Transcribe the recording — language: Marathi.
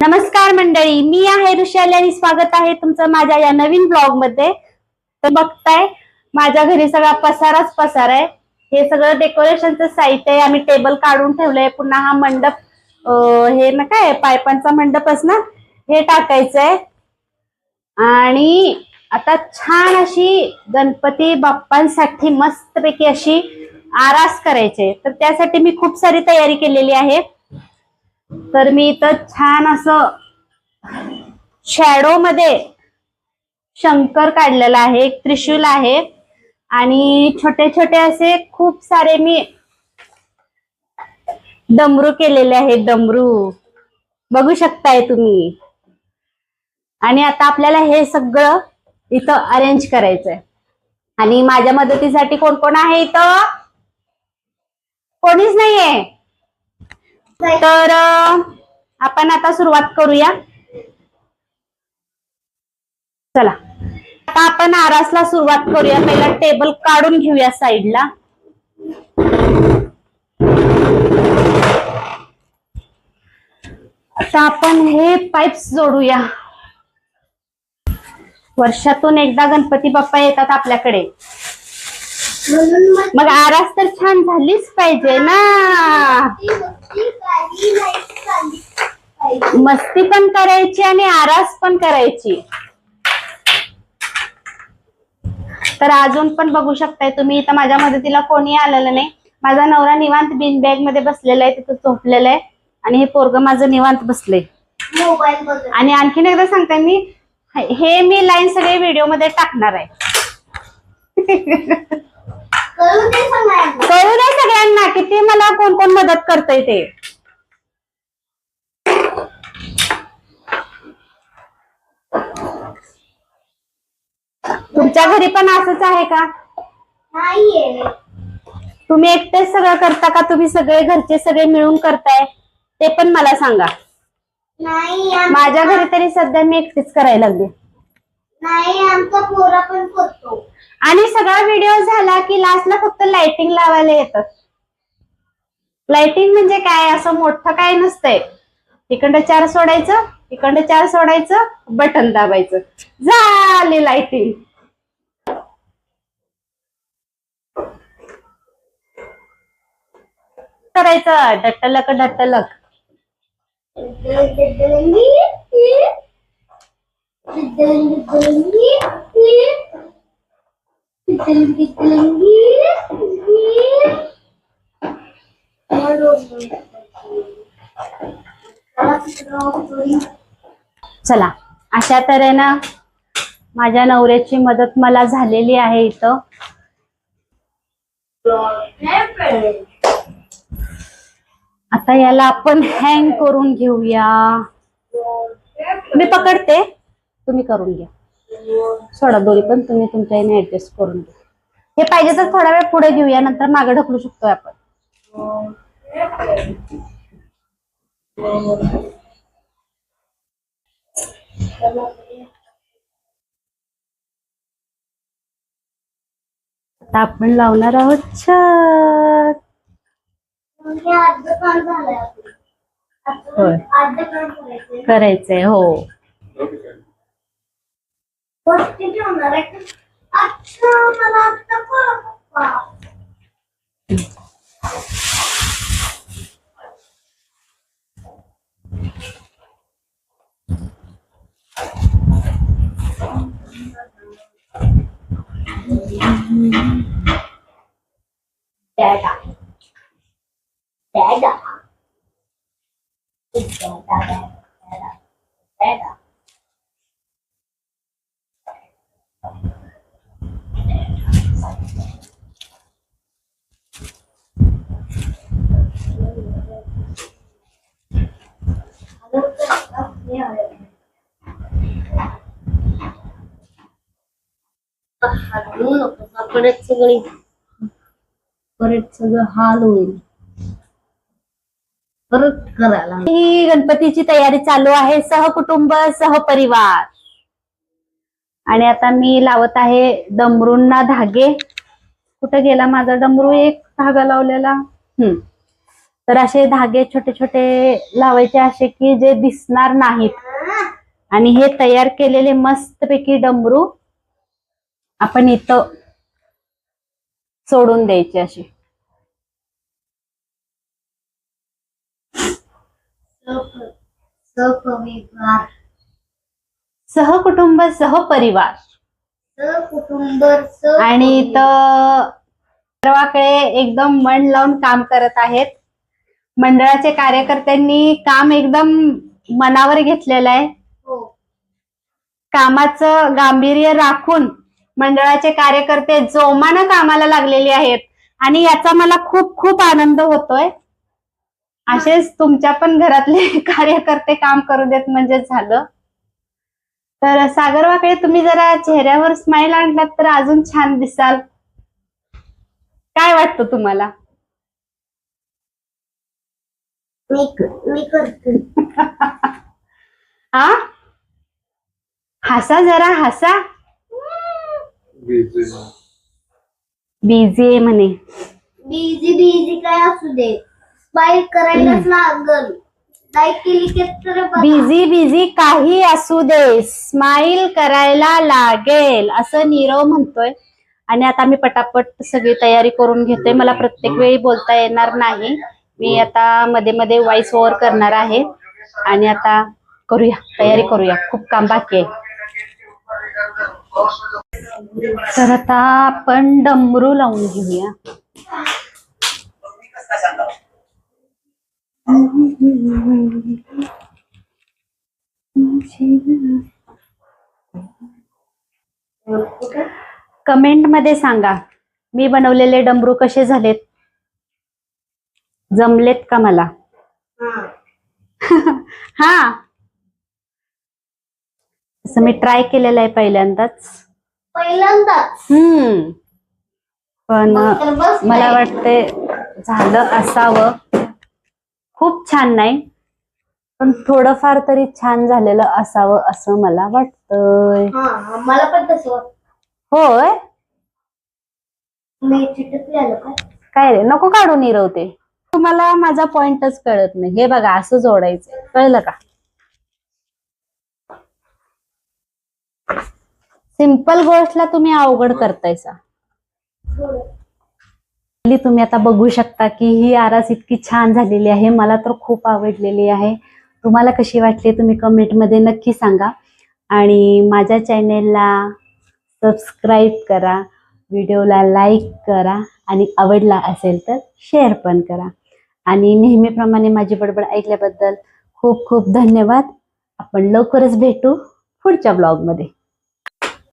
नमस्कार मंडळी मी आहे ऋषाली आणि स्वागत आहे तुमचं माझ्या या नवीन ब्लॉगमध्ये. तर बघताय माझ्या घरी सगळा पसाराच पसार आहे. हे सगळं डेकोरेशनचं साहित्य आहे. आम्ही टेबल काढून ठेवलंय. पुन्हा हा मंडप हे ना काय पायपांचा मंडपच ना हे टाकायचंय. आणि आता छान अशी गणपती बाप्पांसाठी मस्तपैकी अशी आरास करायची. तर त्यासाठी मी खूप सारी तयारी केलेली आहे. तर मी इथं छान असं शॅडो मध्ये शंकर काढलेला आहे एक त्रिशूल आहे. आणि छोटे छोटे असे खूप सारे मी डमरू केलेले आहेत डमरू. बघू शकताय तुम्ही. आणि आता आपल्याला हे सगळं इथं अरेंज करायचंय. आणि माझ्या मदतीसाठी कोण कोण आहे इथं? कोणीच नाहीये. तर आपण आता सुरुवात करूया. चला. आता आपण आरासला सुरुवात करूया. पहिला टेबल काढून घेऊया साईडला आता आपण हे पाईप्स जोडूया. वर्षातून एकदा गणपती बाप्पा येतात आपल्याकडे. मग आरास तर छान झालीच पाहिजे ना. मस्ती पण करायची आणि आरास पण करायची. तर अजून पण बघू शकताय तुम्ही इथं माझ्या मदतीला कोणी आलेलं नाही. माझा नवरा निवांत बिन बॅगमध्ये बसलेला आहे तिथं झोपलेला आहे. आणि हे पोरग माझं निवांत बघत. आणि आणखीन एकदा सांगते मी हे मी लाईन सगळे व्हिडिओमध्ये टाकणार आहे. कळू दे सगळ्यांना. किती मला कोण कोण मदत करतय ते. तुमच्या घरी पण असंच आहे का? नाहीये. तुम्ही एकटेच सगळं करता का? तुम्ही सगळे घरचे सगळे मिळून करताय? ते पण मला सांगा. माझ्या घरी तरी सध्या मी एकटीच करायला लागले. नाही आमचा पोरा पण करतो. आणि सगळा व्हिडिओ झाला की लास्टला फक्त लाइटिंग लावायला येतात लाइटिंग म्हणजे काय? असं मोठं काय नसतंय. इकडं चार सोडायचं इकडं चार सोडायचं बटन दाबायचं. झाली लाइटिंग करायचं. डट्टलक डट्टलक. दिद्दलंगी, चला अशा तऱ्हेनं माझ्या नवऱ्याची मदत मला झालेली आहे इथं. आता याला आपण हँग करून घेऊया. मी पकडते तुम्ही करून घ्या. सोडा दोरी पण तुम्ही तुमच्या याने ऍडजस्ट करून घ्या. हे पाहिजे तर थोडा वेळ पुढे घेऊया नंतर मागे ढकलू शकतो आपण. आता आपण लावणार आहोत छत. करायचंय करायचंय हो. वरती ठेवणार आहे का? अच्छा मला आता कळलं पप्पा. परत सगळी परत सगळं हाल होईल परत करायला ही गणपतीची तयारी चालू आहे. सहकुटुंब सहपरिवार आणि आता मी लावत आहे डमरूंना धागे. कुठं गेला माझा डमरू एक धागा लावलेला. हम्म. तर असे धागे छोटे छोटे लावायचे असे की जे दिसणार नाहीत. आणि हे तयार केलेले मस्तपैकी डमरू आपण इथं सोडून द्यायचे असे. सहकुटुंब सहपरिवार. आणि इथं सर्वाकडे एकदम मन लावून काम करत आहेत. मंडळाचे कार्यकर्त्यांनी काम एकदम मनावर घेतलेलं आहे. हो. कामाचं गांभीर्य राखून मंडळाचे कार्यकर्ते जोमानं कामाला लागलेले आहेत. आणि याचा मला खूप खूप आनंद होतोय. असेच तुमच्या पण घरातले कार्यकर्ते काम करू देत म्हणजे झालं. तर सागर वाकडे तुम्ही जरा चेहऱ्यावर स्माइल आणलात तर अजून छान दिसाल. काय वाटतं तुम्हाला? मी मी करते. हा हसा जरा हसा. बिझी आहे म्हणे. बिझी बिझी काय असू दे. स्माइल करायलाच लागल. बिझी बिझी काही असू दे. स्माइल करायला लागेल. असं नीरव म्हणतोय. आणि आता मी पटापट सगळी तयारी करून घेतोय. मला प्रत्येक वेळी बोलता येणार नाही. मी आता मध्ये मध्ये व्हॉइस ओव्हर करणार आहे. आणि आता करूया. तयारी करूया. खूप काम बाकी आहे. तर आता आपण डमरू लावून घेऊया. कमेंटमध्ये सांगा मी बनवलेले डमरू कसे झालेत? जमलेत का मला? हा. हा असं मी ट्राय केलेलं आहे पहिल्यांदाच. पहिल्यांदाच? हम्म. पण मला. वाटते झालं असावं. खूप छान नाही. पण थोडंफार तरी छान झालेलं असावं असं मला वाटतंय. हा मला पण तसं वाटतं. होय? काय काय रे नको काढून निरवते. तुम्हाला माझा पॉइंटच कळत नाही. हे बघा असं जोडायचं कळलं का? सिंपल गोष्टला तुम्ही अवघड करतायसा. तुम्ही आता बघू शकता की ही आरास इतकी छान झालेली आहे. मला तर खूप आवडलेली आहे. तुम्हाला कशी वाटली तुम्ही कमेंटमध्ये नक्की सांगा. आणि माझ्या चॅनेलला सबस्क्राईब करा. व्हिडिओला लाईक करा. आणि आवडला असेल तर शेअर पण करा. आणि नेहमीप्रमाणे माझी बडबड ऐकल्याबद्दल खूप खूप धन्यवाद. आपण लवकरच भेटू पुढच्या ब्लॉगमध्ये